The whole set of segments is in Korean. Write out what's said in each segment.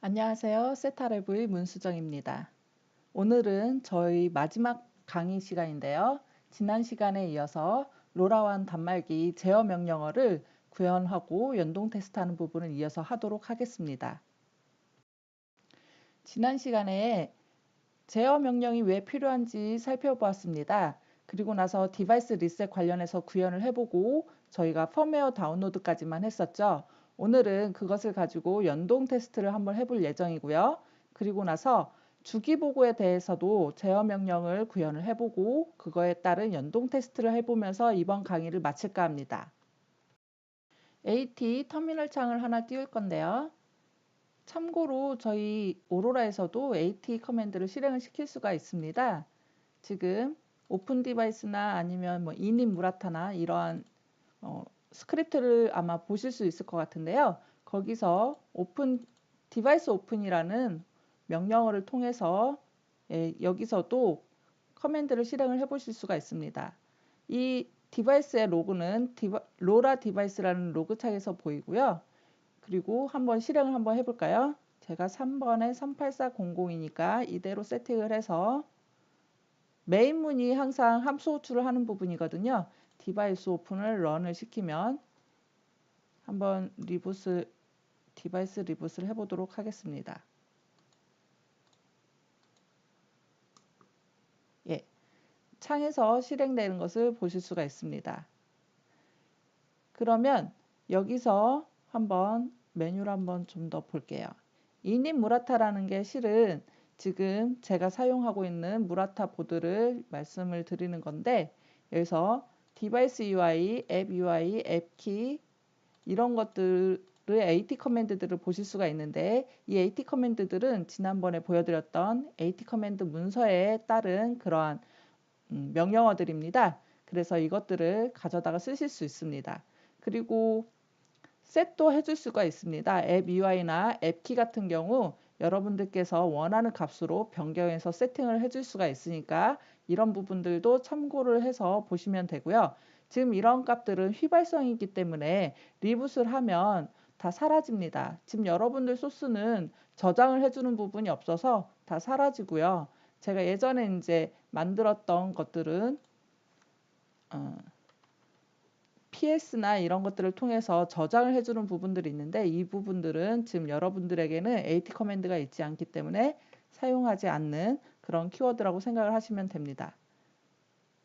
안녕하세요. 세타레브의 문수정입니다. 오늘은 저희 마지막 강의 시간인데요. 지난 시간에 이어서 로라완 단말기 제어 명령어를 구현하고 연동 테스트하는 부분을 이어서 하도록 하겠습니다. 지난 시간에 제어 명령이 왜 필요한지 살펴보았습니다. 그리고 나서 디바이스 리셋 관련해서 구현을 해보고 저희가 펌웨어 다운로드까지만 했었죠. 오늘은 그것을 가지고 연동 테스트를 한번 해볼 예정이고요. 그리고 나서 주기 보고에 대해서도 제어 명령을 구현을 해보고 그거에 따른 연동 테스트를 해보면서 이번 강의를 마칠까 합니다. AT 터미널 창을 하나 띄울 건데요. 참고로 저희 오로라에서도 AT 커맨드를 실행을 시킬 수가 있습니다. 지금 오픈 디바이스나 아니면 뭐 이닛 무라타나 이러한 어, 스크립트를 아마 보실 수 있을 것 같은데요. 거기서 오픈 디바이스 오픈이라는 명령어를 통해서 예, 여기서도 커맨드를 실행을 해 보실 수가 있습니다. 이 디바이스의 로그는 디바, 로라 디바이스라는 로그 창에서 보이고요. 그리고 한번 실행을 한번 해볼까요? 제가 3번에 38400이니까 이대로 세팅을 해서 메인 문이 항상 함수 호출을 하는 부분이거든요. 디바이스 오픈을 런을 시키면 한번 리부스 디바이스 리부스를 해보도록 하겠습니다. 예, 창에서 실행되는 것을 보실 수가 있습니다. 그러면 여기서 한번 메뉴를 한번 좀 더 볼게요. 이닛 무라타라는 게 실은 지금 제가 사용하고 있는 무라타 보드를 말씀을 드리는 건데 여기서 디바이스 UI, 앱 UI, 앱키 이런 것들의 AT 커맨드들을 보실 수가 있는데 이 AT 커맨드들은 지난번에 보여드렸던 AT 커맨드 문서에 따른 그러한 음, 명령어들입니다. 그래서 이것들을 가져다가 쓰실 수 있습니다. 그리고 셋도 해줄 수가 있습니다. 앱 UI나 앱키 같은 경우 여러분들께서 원하는 값으로 변경해서 세팅을 해줄 수가 있으니까 이런 부분들도 참고를 해서 보시면 되고요. 지금 이런 값들은 휘발성이기 때문에 리붓을 하면 다 사라집니다. 지금 여러분들 소스는 저장을 해주는 부분이 없어서 다 사라지고요. 제가 예전에 이제 만들었던 것들은 어, PS나 이런 것들을 통해서 저장을 해주는 부분들이 있는데 이 부분들은 지금 여러분들에게는 AT 커맨드가 있지 않기 때문에 사용하지 않는 그런 키워드라고 생각을 하시면 됩니다.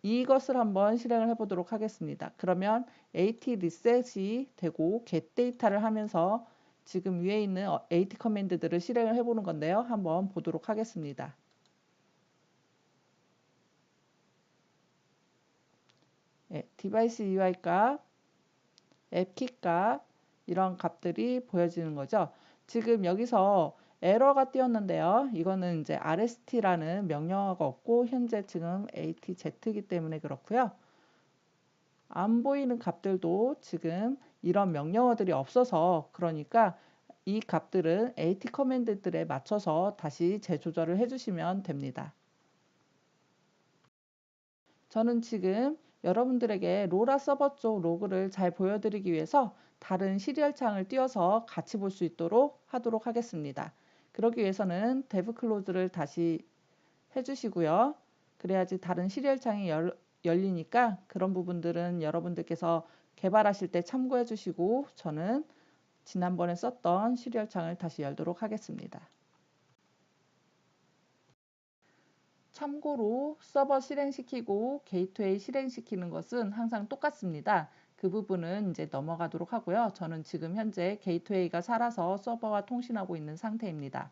이것을 한번 실행을 해보도록 하겠습니다. 그러면 AT 리셋이 되고 get 데이터를 하면서 지금 위에 있는 AT 커맨드들을 실행을 해보는 건데요. 한번 보도록 하겠습니다. 예, 디바이스 UI 값, 앱키 값 이런 값들이 보여지는 거죠. 지금 여기서 에러가 띄었는데요. 이거는 이제 rst라는 명령어가 없고 현재 지금 atz이기 때문에 그렇고요. 안 보이는 값들도 지금 이런 명령어들이 없어서 그러니까 이 값들은 at 커맨드들에 맞춰서 다시 재조절을 해주시면 됩니다. 저는 지금 여러분들에게 로라 서버 쪽 로그를 잘 보여드리기 위해서 다른 시리얼 창을 띄워서 같이 볼 수 있도록 하도록 하겠습니다. 그러기 위해서는 데브 클로즈를 다시 해주시고요. 그래야지 다른 시리얼 창이 열, 열리니까 그런 부분들은 여러분들께서 개발하실 때 참고해 주시고 저는 지난번에 썼던 시리얼 창을 다시 열도록 하겠습니다. 참고로 서버 실행시키고 게이트웨이 실행시키는 것은 항상 똑같습니다. 그 부분은 이제 넘어가도록 하고요. 저는 지금 현재 게이트웨이가 살아서 서버와 통신하고 있는 상태입니다.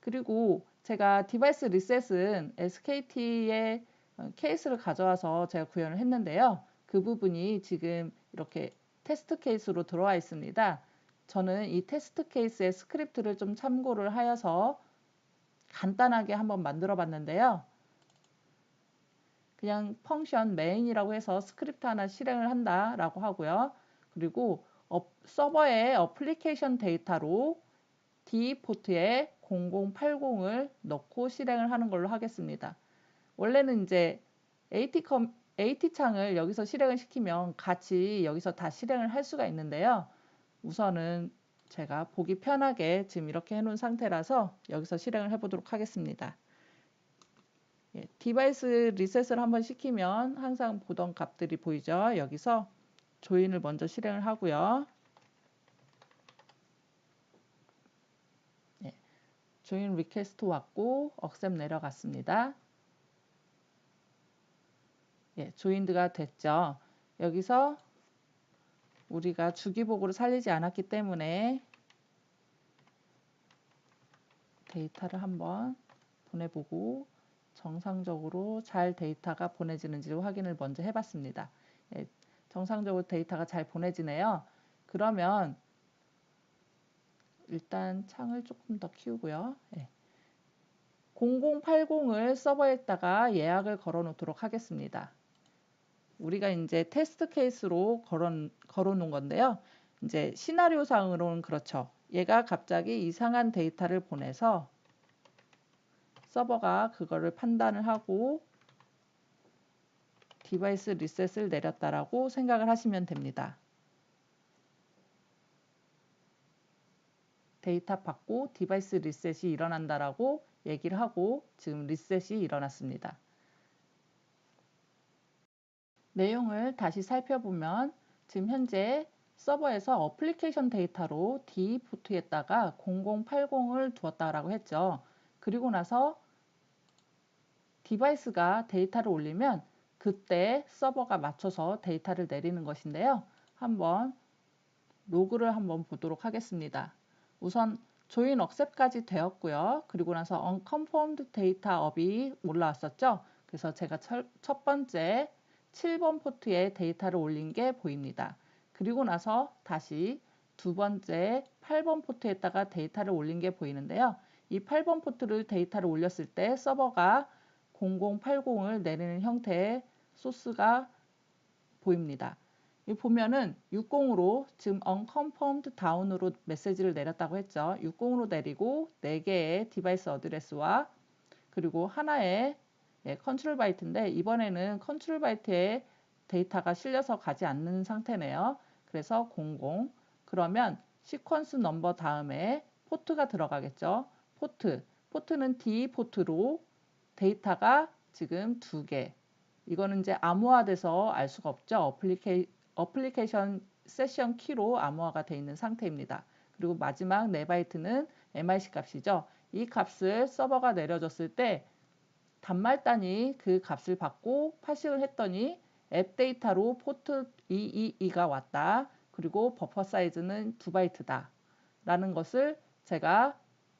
그리고 제가 디바이스 리셋은 SKT의 어, 케이스를 가져와서 제가 구현을 했는데요. 그 부분이 지금 이렇게 테스트 케이스로 들어와 있습니다. 저는 이 테스트 케이스의 스크립트를 좀 참고를 하여서 간단하게 한번 만들어 봤는데요. 그냥 펑션 메인이라고 해서 스크립트 하나 실행을 한다라고 하고요. 그리고 어, 서버의 어플리케이션 데이터로 D 포트에 0080을 넣고 실행을 하는 걸로 하겠습니다. 원래는 이제 AT, 컴, AT 창을 여기서 실행을 시키면 같이 여기서 다 실행을 할 수가 있는데요. 우선은 제가 보기 편하게 지금 이렇게 해놓은 상태라서 여기서 실행을 해보도록 하겠습니다. 예, 디바이스 리셋을 한번 시키면 항상 보던 값들이 보이죠. 여기서 조인을 먼저 실행을 하고요. 예, 조인 리퀘스트 왔고 억셉 내려갔습니다. 예, 조인드가 됐죠. 여기서 우리가 주기복으로 살리지 않았기 때문에 데이터를 한번 보내보고 정상적으로 잘 데이터가 보내지는지 확인을 먼저 해봤습니다. 예, 정상적으로 데이터가 잘 보내지네요. 그러면 일단 창을 조금 더 키우고요. 예. 0080을 서버에다가 예약을 걸어 놓도록 하겠습니다. 우리가 이제 테스트 케이스로 걸어, 놓은 건데요. 이제 시나리오 상으로는 그렇죠. 얘가 갑자기 이상한 데이터를 보내서 서버가 그거를 판단을 하고 디바이스 리셋을 내렸다라고 생각을 하시면 됩니다. 데이터 받고 디바이스 리셋이 일어난다라고 얘기를 하고 지금 리셋이 일어났습니다. 내용을 다시 살펴보면 지금 현재 서버에서 어플리케이션 데이터로 D 포트에다가 0080을 두었다라고 했죠. 그리고 나서 디바이스가 데이터를 올리면 그때 서버가 맞춰서 데이터를 내리는 것인데요. 한번 로그를 한번 보도록 하겠습니다. 우선 join accept까지 되었고요. 그리고 나서 unconfirmed data up이 올라왔었죠. 그래서 제가 첫 번째 7번 포트에 데이터를 올린 게 보입니다. 그리고 나서 다시 두 번째 8번 포트에다가 데이터를 올린 게 보이는데요. 이 8번 포트를 데이터를 올렸을 때 서버가 0080을 내리는 형태의 소스가 보입니다. 이 보면은 60으로 지금 unconfirmed down으로 메시지를 내렸다고 했죠. 60으로 내리고 4개의 디바이스 어드레스와 그리고 하나의 예, 컨트롤 바이트인데 이번에는 컨트롤 바이트에 데이터가 실려서 가지 않는 상태네요. 그래서 00 그러면 시퀀스 넘버 다음에 포트가 들어가겠죠. 포트 포트는 D 포트로 데이터가 지금 두 개. 이거는 이제 암호화돼서 알 수가 없죠. 어플리케, 어플리케이션 세션 키로 암호화가 되어 있는 상태입니다. 그리고 마지막 4바이트는 MIC 값이죠. 이 값을 서버가 내려줬을 때 단말단이 그 값을 받고 파식을 했더니 앱 데이터로 포트 222가 왔다. 그리고 버퍼 사이즈는 2바이트다. 라는 것을 제가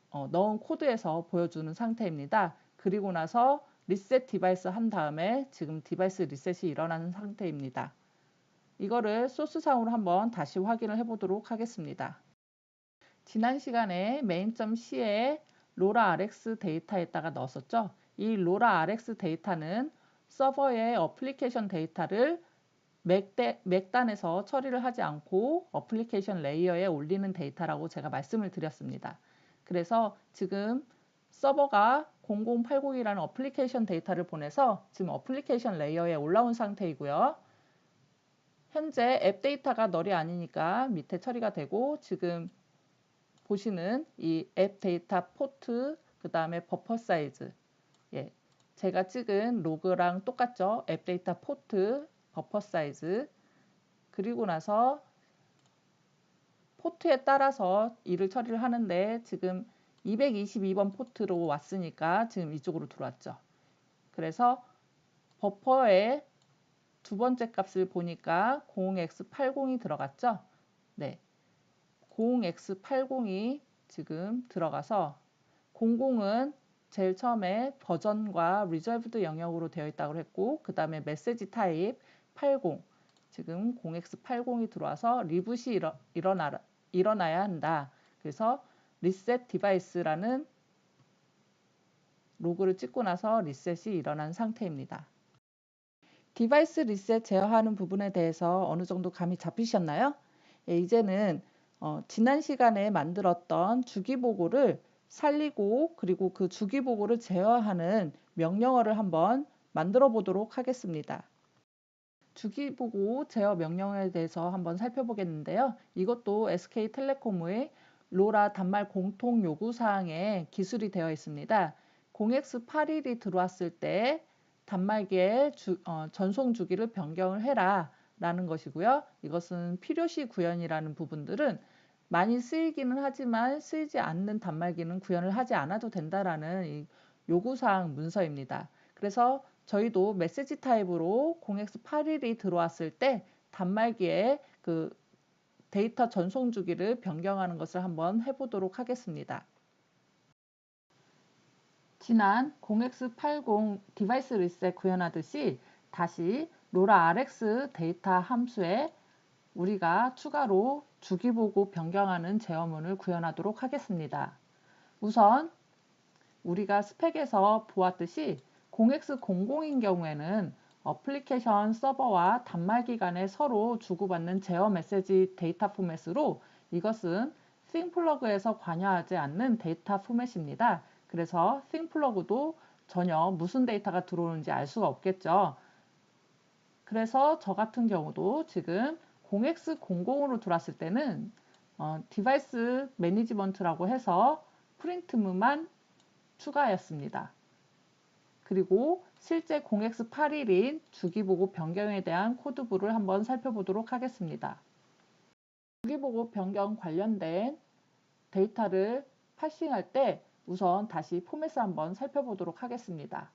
어, 넣은 코드에서 보여주는 상태입니다. 그리고 나서 리셋 디바이스 한 다음에 지금 디바이스 리셋이 일어나는 상태입니다. 이거를 소스상으로 한번 다시 확인을 해보도록 하겠습니다. 지난 시간에 main.c에 로라 rx 데이터에다가 넣었었죠. 이 로라 rx 데이터는 서버의 어플리케이션 데이터를 맥단에서 처리를 하지 않고 어플리케이션 레이어에 올리는 데이터라고 제가 말씀을 드렸습니다. 그래서 지금 서버가 0080이라는 어플리케이션 데이터를 보내서 지금 어플리케이션 레이어에 올라온 상태이고요. 현재 앱 데이터가 널이 아니니까 밑에 처리가 되고 지금 보시는 이 앱 데이터 포트 그 다음에 버퍼 사이즈 예, 제가 찍은 로그랑 똑같죠. 앱 데이터 포트 버퍼 사이즈 그리고 나서 포트에 따라서 일을 처리를 하는데 지금 222번 포트로 왔으니까 지금 이쪽으로 들어왔죠. 그래서 버퍼의 두 번째 값을 보니까 0x80이 들어갔죠. 네. 0x80이 지금 들어가서 00은 제일 처음에 버전과 reserved 영역으로 되어 있다고 했고 그 다음에 메시지 타입 80 지금 0x80이 들어와서 리붓이 일어, 일어나, 일어나야 한다. 그래서 리셋 디바이스라는 로그를 찍고 나서 리셋이 일어난 상태입니다. 디바이스 리셋 제어하는 부분에 대해서 어느 정도 감이 잡히셨나요? 예, 이제는 어, 지난 시간에 만들었던 주기보고를 살리고 그리고 그 주기보고를 제어하는 명령어를 한번 만들어 보도록 하겠습니다. 주기보고 제어 명령에 대해서 한번 살펴보겠는데요. 이것도 SK텔레콤의 로라 단말 공통 요구 사항에 기술이 되어 있습니다. 0x81이 들어왔을 때 단말기의 주, 어, 전송 주기를 변경을 해라 라는 것이고요. 이것은 필요시 구현이라는 부분들은 많이 쓰이기는 하지만 쓰이지 않는 단말기는 구현을 하지 않아도 된다라는 요구사항 문서입니다. 그래서 저희도 메시지 타입으로 0x81이 들어왔을 때 단말기에 그 데이터 전송 주기를 변경하는 것을 한번 해보도록 하겠습니다. 지난 0x80 디바이스 리셋 구현하듯이 다시 로라 RX 데이터 함수에 우리가 추가로 주기보고 변경하는 제어문을 구현하도록 하겠습니다. 우선 우리가 스펙에서 보았듯이 0x00인 경우에는 어플리케이션 서버와 단말기 간에 서로 주고받는 제어 메시지 데이터 포맷으로 이것은 싱플러그에서 관여하지 않는 데이터 포맷입니다. 그래서 싱플러그도 전혀 무슨 데이터가 들어오는지 알 수가 없겠죠. 그래서 저 같은 경우도 지금 0x00으로 들어왔을 때는 어, 디바이스 매니지먼트라고 해서 프린트문만 추가하였습니다. 그리고 실제 0x81인 주기보고 변경에 대한 코드부를 한번 살펴보도록 하겠습니다. 주기보고 변경 관련된 데이터를 파싱할 때 우선 다시 포맷을 한번 살펴보도록 하겠습니다.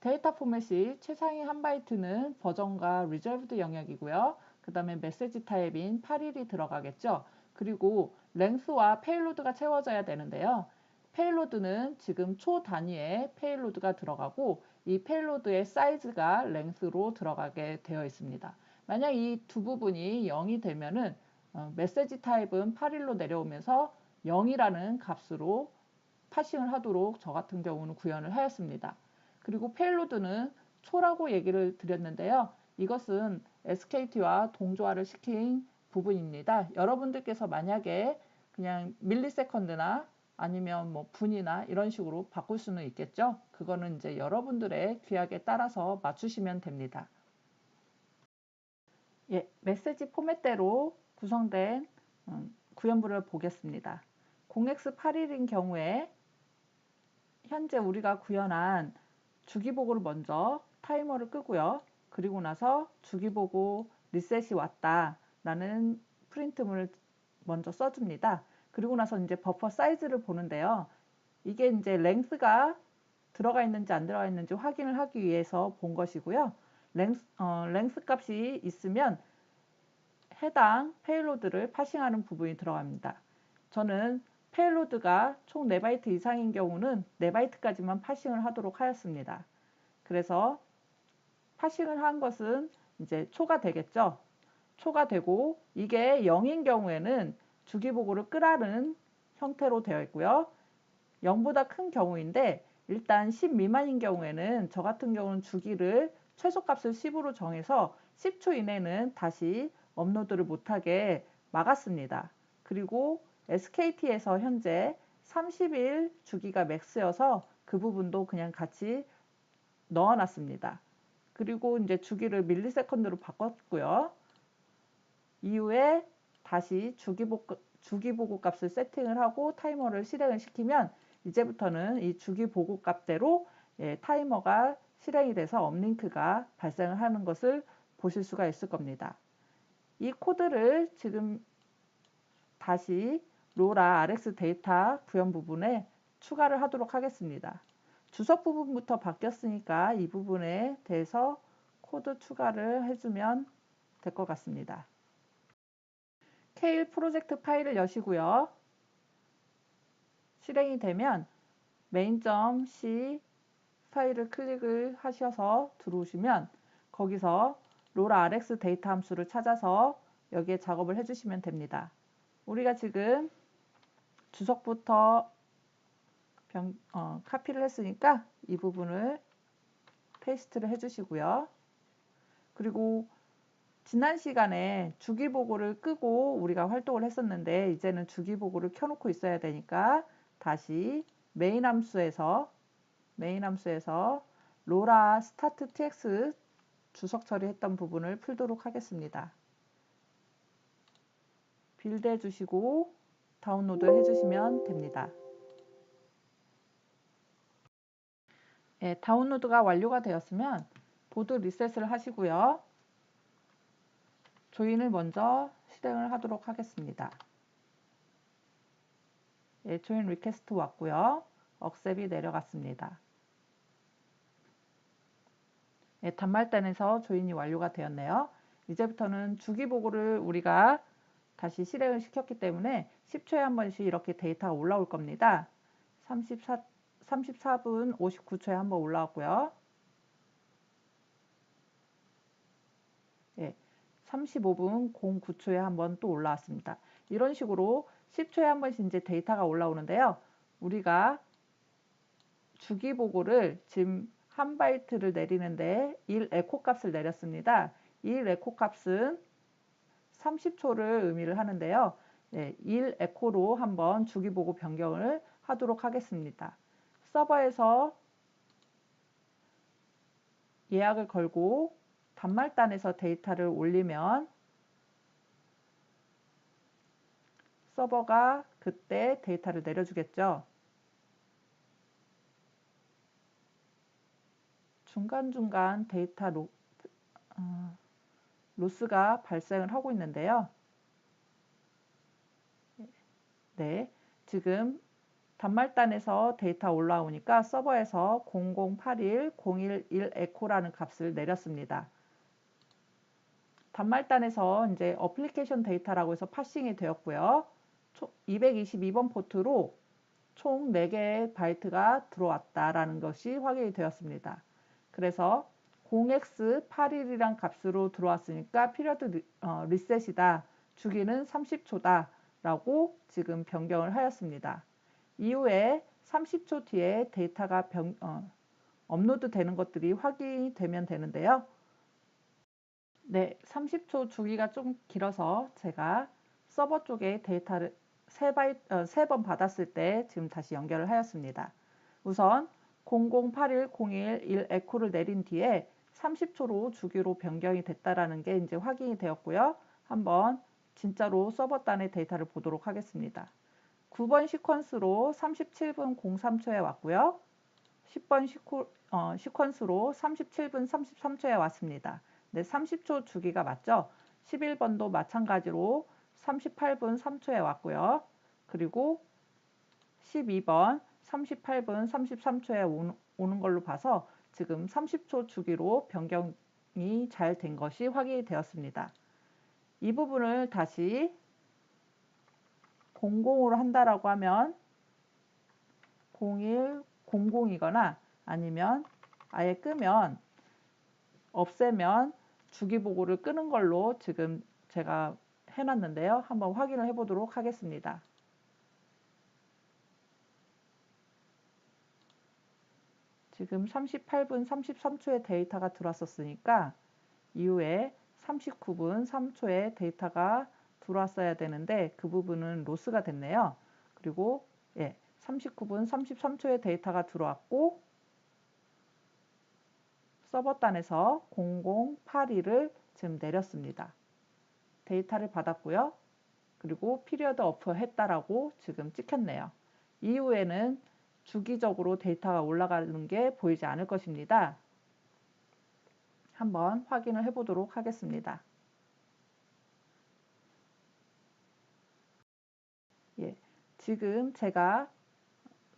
데이터 포맷이 최상위 한 바이트는 버전과 리저브드 영역이고요. 그 다음에 메시지 타입인 8일이 들어가겠죠. 그리고 랭스와 페일로드가 채워져야 되는데요. 페일로드는 지금 초 단위의 페일로드가 들어가고 이 페일로드의 사이즈가 랭스로 들어가게 되어 있습니다. 만약 이 두 부분이 0이 되면은 어, 메시지 타입은 8일로 내려오면서 0이라는 값으로 파싱을 하도록 저 같은 경우는 구현을 하였습니다. 그리고 페일로드는 초라고 얘기를 드렸는데요. 이것은 SKT와 동조화를 시킨 부분입니다. 여러분들께서 만약에 그냥 밀리세컨드나 아니면 뭐 분이나 이런 식으로 바꿀 수는 있겠죠. 그거는 이제 여러분들의 귀하에 따라서 맞추시면 됩니다. 예, 메시지 포맷대로 구성된 음, 구현부를 보겠습니다. 0x81인 경우에 현재 우리가 구현한 주기보고를 먼저 타이머를 끄고요. 그리고 나서 주기보고 리셋이 왔다 라는 프린트문을 먼저 써줍니다. 그리고 나서 이제 버퍼 사이즈를 보는데요. 이게 이제 랭스가 들어가 있는지 안 들어가 있는지 확인을 하기 위해서 본 것이고요. 랭스, 어, 랭스 값이 있으면 해당 페일로드를 파싱하는 부분이 들어갑니다. 저는 페일로드가 총 4바이트 이상인 경우는 4바이트까지만 파싱을 하도록 하였습니다. 그래서 파싱을 한 것은 이제 초가 되겠죠. 초가 되고 이게 0인 경우에는 주기보고를 끄라는 형태로 되어 있고요. 0보다 큰 경우인데 일단 10 미만인 경우에는 저 같은 경우는 주기를 최소값을 10으로 정해서 10초 이내는 다시 업로드를 못하게 막았습니다. 그리고 SKT에서 현재 30일 주기가 맥스여서 그 부분도 그냥 같이 넣어놨습니다. 그리고 이제 주기를 밀리세컨드로 바꿨고요. 이후에 다시 주기보고, 주기보고 값을 세팅을 하고 타이머를 실행을 시키면 이제부터는 이 주기보고 값대로 예, 타이머가 실행이 돼서 업링크가 발생을 하는 것을 보실 수가 있을 겁니다. 이 코드를 지금 다시 로라 RX 데이터 구현 부분에 추가를 하도록 하겠습니다. 주석 부분부터 바뀌었으니까 이 부분에 대해서 코드 추가를 해주면 될 것 같습니다. 케일 프로젝트 파일을 여시고요. 실행이 되면 main.c 파일을 클릭을 하셔서 들어오시면 거기서 로라 RX 데이터 함수를 찾아서 여기에 작업을 해주시면 됩니다. 우리가 지금 주석부터 병, 어, 카피를 했으니까 이 부분을 페이스트를 해주시고요. 그리고 지난 시간에 주기보고를 끄고 우리가 활동을 했었는데 이제는 주기보고를 켜놓고 있어야 되니까 다시 메인 함수에서 메인 함수에서 로라 스타트 tx 주석 처리했던 부분을 풀도록 하겠습니다. 빌드 해주시고 다운로드 해주시면 됩니다. 예, 다운로드가 완료가 되었으면 보드 리셋을 하시고요. 조인을 먼저 실행을 하도록 하겠습니다. 예, 조인 리퀘스트 왔고요. 억셉이 내려갔습니다. 예, 단말단에서 조인이 완료가 되었네요. 이제부터는 주기보고를 우리가 다시 실행을 시켰기 때문에 10초에 한 번씩 이렇게 데이터가 올라올 겁니다. 34, 34분 59초에 한번 올라왔고요. 예, 35분 09초에 한번 또 올라왔습니다. 이런 식으로 10초에 한 번씩 이제 데이터가 올라오는데요. 우리가 주기 보고를 지금 한 바이트를 내리는데 1 에코 값을 내렸습니다. 1 에코 값은 30초를 의미를 하는데요. 네, 1 에코로 한번 주기 보고 변경을 하도록 하겠습니다. 서버에서 예약을 걸고 단말단에서 데이터를 올리면 서버가 그때 데이터를 내려주겠죠. 중간중간 데이터 로, 어, 로스가 발생을 하고 있는데요. 네, 지금 단말단에서 데이터 올라오니까 서버에서 0081-011 에코라는 값을 내렸습니다. 단말단에서 이제 어플리케이션 데이터라고 해서 파싱이 되었고요. 222번 포트로 총 4개의 바이트가 들어왔다라는 것이 확인이 되었습니다. 그래서 0x81이란 값으로 들어왔으니까 피리어드 리, 어, 리셋이다. 주기는 30초다. 라고 지금 변경을 하였습니다. 이후에 30초 뒤에 데이터가 변, 어, 업로드 되는 것들이 확인이 되면 되는데요. 네, 30초 주기가 좀 길어서 제가 서버 쪽에 데이터를 세, 바이, 어, 세번 받았을 때 지금 다시 연결을 하였습니다. 우선 008101 에코를 내린 뒤에 30초로 주기로 변경이 됐다라는 게 이제 확인이 되었고요. 한번 진짜로 서버단의 데이터를 보도록 하겠습니다. 9번 시퀀스로 37분 03초에 왔고요. 10번 시코, 어, 시퀀스로 37분 33초에 왔습니다. 네, 30초 주기가 맞죠? 11번도 마찬가지로 38분 3초에 왔고요. 그리고 12번 38분 33초에 오는 걸로 봐서 지금 30초 주기로 변경이 잘 된 것이 확인이 되었습니다. 이 부분을 다시 00으로 한다라고 하면 01, 00이거나 아니면 아예 끄면 없애면 주기보고를 끄는 걸로 지금 제가 해놨는데요. 한번 확인을 해보도록 하겠습니다. 지금 38분 33초의 데이터가 들어왔었으니까 이후에 39분 3초에 데이터가 들어왔어야 되는데 그 부분은 로스가 됐네요. 그리고 예, 39분 33초에 데이터가 들어왔고 서버단에서 0082를 지금 내렸습니다. 데이터를 받았고요. 그리고 피리어드 어프 했다라고 지금 찍혔네요. 이후에는 주기적으로 데이터가 올라가는 게 보이지 않을 것입니다. 한번 확인을 해보도록 하겠습니다. 예, 지금 제가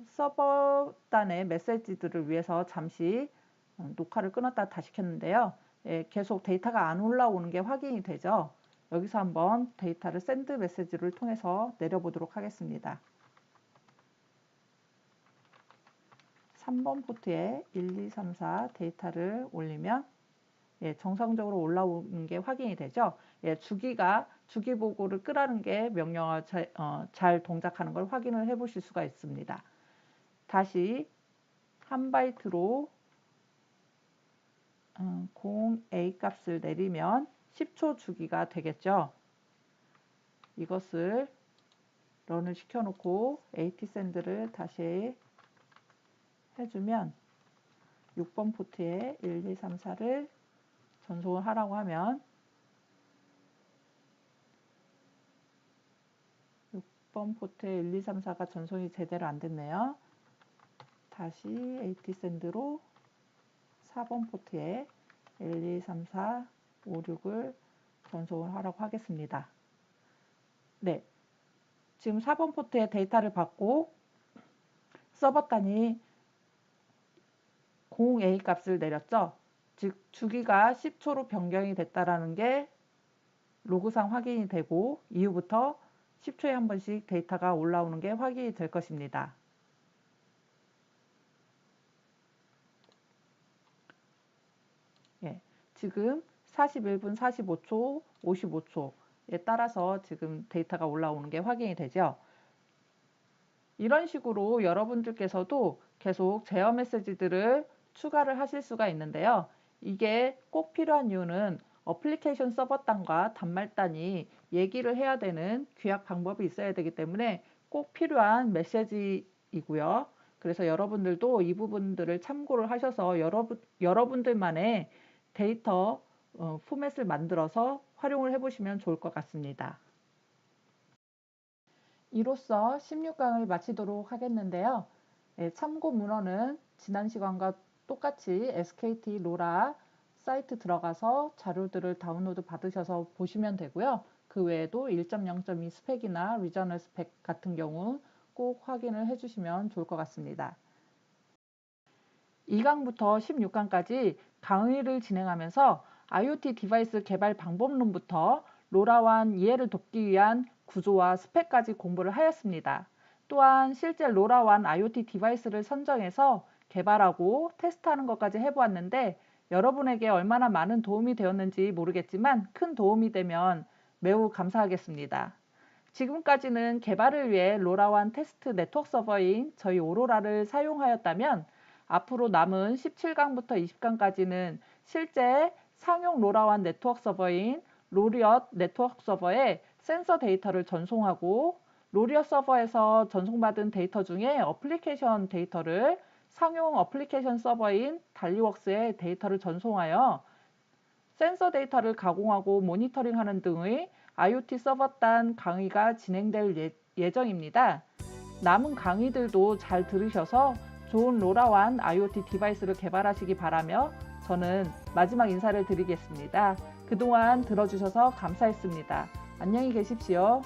서버단의 메시지들을 위해서 잠시 어, 녹화를 끊었다 다시 켰는데요. 예, 계속 데이터가 안 올라오는 게 확인이 되죠. 여기서 한번 데이터를 샌드 메시지를 통해서 내려보도록 하겠습니다. 3번 포트에 1, 2, 3, 4 데이터를 올리면 예, 정상적으로 올라오는 게 확인이 되죠. 예, 주기가 주기 보고를 끄라는 게 명령어 잘, 어, 잘 동작하는 걸 확인을 해 보실 수가 있습니다. 다시 한 바이트로 음, 0a 값을 내리면 10초 주기가 되겠죠. 이것을 런을 시켜놓고 at 샌드를 다시 해주면 6번 포트에 1, 2, 3, 4를 전송을 하라고 하면 6번 포트에 1, 2, 3, 4가 전송이 제대로 안 됐네요. 다시 AT 샌드로 4번 포트에 1, 2, 3, 4, 5, 6을 전송을 하라고 하겠습니다. 네. 지금 4번 포트에 데이터를 받고 서버 단위 0A 값을 내렸죠. 즉 주기가 10초로 변경이 됐다라는 게 로그상 확인이 되고 이후부터 10초에 한 번씩 데이터가 올라오는 게 확인이 될 것입니다. 예, 지금 41분 45초, 55초에 따라서 지금 데이터가 올라오는 게 확인이 되죠. 이런 식으로 여러분들께서도 계속 제어 메시지들을 추가를 하실 수가 있는데요. 이게 꼭 필요한 이유는 어플리케이션 서버 단과 단말 단이 얘기를 해야 되는 귀약 방법이 있어야 되기 때문에 꼭 필요한 메시지이고요. 그래서 여러분들도 이 부분들을 참고를 하셔서 여러분, 여러분들만의 데이터 어, 포맷을 만들어서 활용을 해보시면 좋을 것 같습니다. 이로써 16강을 마치도록 하겠는데요. 네, 참고 문헌은 지난 시간과 똑같이 SKT 로라 사이트 들어가서 자료들을 다운로드 받으셔서 보시면 되고요. 그 외에도 1.0.2 스펙이나 리저널 스펙 같은 경우 꼭 확인을 해주시면 좋을 것 같습니다. 2강부터 16강까지 강의를 진행하면서 IoT 디바이스 개발 방법론부터 로라완 이해를 돕기 위한 구조와 스펙까지 공부를 하였습니다. 또한 실제 로라완 IoT 디바이스를 선정해서 개발하고 테스트하는 것까지 해보았는데 여러분에게 얼마나 많은 도움이 되었는지 모르겠지만 큰 도움이 되면 매우 감사하겠습니다. 지금까지는 개발을 위해 로라완 테스트 네트워크 서버인 저희 오로라를 사용하였다면 앞으로 남은 17강부터 20강까지는 실제 상용 로라완 네트워크 서버인 로리엇 네트워크 서버에 센서 데이터를 전송하고 로리엇 서버에서 전송받은 데이터 중에 어플리케이션 데이터를 상용 어플리케이션 서버인 달리웍스에 데이터를 전송하여 센서 데이터를 가공하고 모니터링하는 등의 IoT 서버단 강의가 진행될 예, 예정입니다. 남은 강의들도 잘 들으셔서 좋은 로라완 IoT 디바이스를 개발하시기 바라며 저는 마지막 인사를 드리겠습니다. 그동안 들어주셔서 감사했습니다. 안녕히 계십시오.